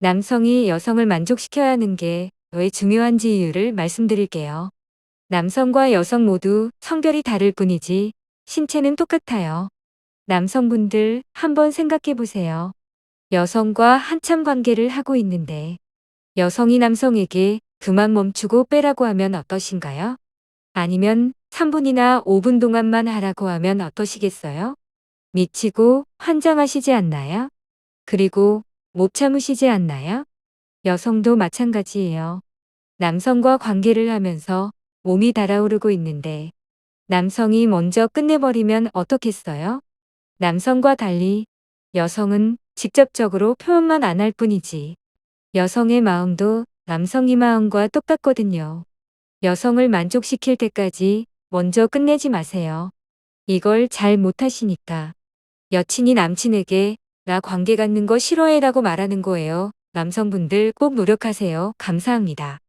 남성이 여성을 만족시켜야 하는 게 왜 중요한지 이유를 말씀드릴게요. 남성과 여성 모두 성별이 다를 뿐이지 신체는 똑같아요. 남성분들 한번 생각해 보세요. 여성과 한참 관계를 하고 있는데 여성이 남성에게 그만 멈추고 빼라고 하면 어떠신가요? 아니면 3분이나 5분 동안만 하라고 하면 어떠시겠어요? 미치고 환장하시지 않나요? 그리고 못 참으시지 않나요? 여성도 마찬가지예요. 남성과 관계를 하면서 몸이 달아오르고 있는데 남성이 먼저 끝내버리면 어떻겠어요? 남성과 달리 여성은 직접적으로 표현만 안 할 뿐이지 여성의 마음도 남성의 마음과 똑같거든요. 여성을 만족시킬 때까지 먼저 끝내지 마세요. 이걸 잘 못하시니까 여친이 남친에게 나 관계 갖는 거 싫어해 라고 말하는 거예요. 남성분들 꼭 노력하세요. 감사합니다.